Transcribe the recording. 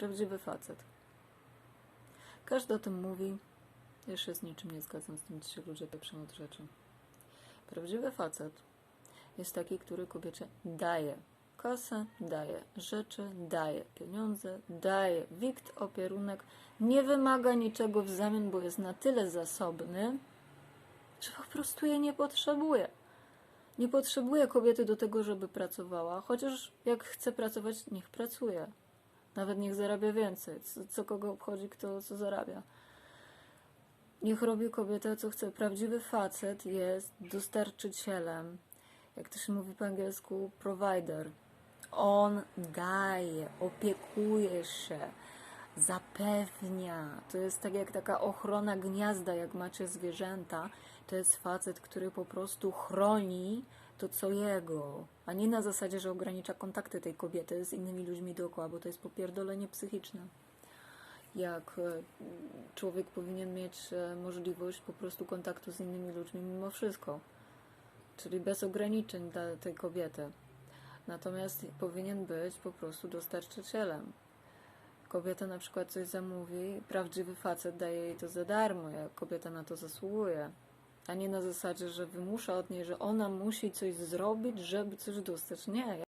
prawdziwy facet. Każdy o tym mówi. Ja się z niczym nie zgadzam z tym, się ludzie pieprzą od rzeczy. Prawdziwy facet jest taki, który kobiecie daje kasę, daje rzeczy, daje pieniądze, daje wikt, opierunek, nie wymaga niczego w zamian, bo jest na tyle zasobny, że po prostu jej nie potrzebuje. Nie potrzebuje kobiety do tego, żeby pracowała, chociaż jak chce pracować, niech pracuje. Nawet niech zarabia więcej. Co, co kogo obchodzi, kto co zarabia. Niech robi kobieta, co chce. Prawdziwy facet jest dostarczycielem. Jak to się mówi po angielsku, provider. On daje, opiekuje się, zapewnia. To jest tak jak taka ochrona gniazda, jak macie zwierzęta. To jest facet, który po prostu chroni to, co jego, a nie na zasadzie, że ogranicza kontakty tej kobiety z innymi ludźmi dookoła, bo to jest popierdolenie psychiczne. Jak e, człowiek powinien mieć e, możliwość po prostu kontaktu z innymi ludźmi mimo wszystko, czyli bez ograniczeń dla tej kobiety. Natomiast powinien być po prostu dostarczycielem. Kobieta na przykład coś zamówi, prawdziwy facet daje jej to za darmo, jak kobieta na to zasługuje. A nie na zasadzie, że wymusza od niej, że ona musi coś zrobić, żeby coś dostać. Nie,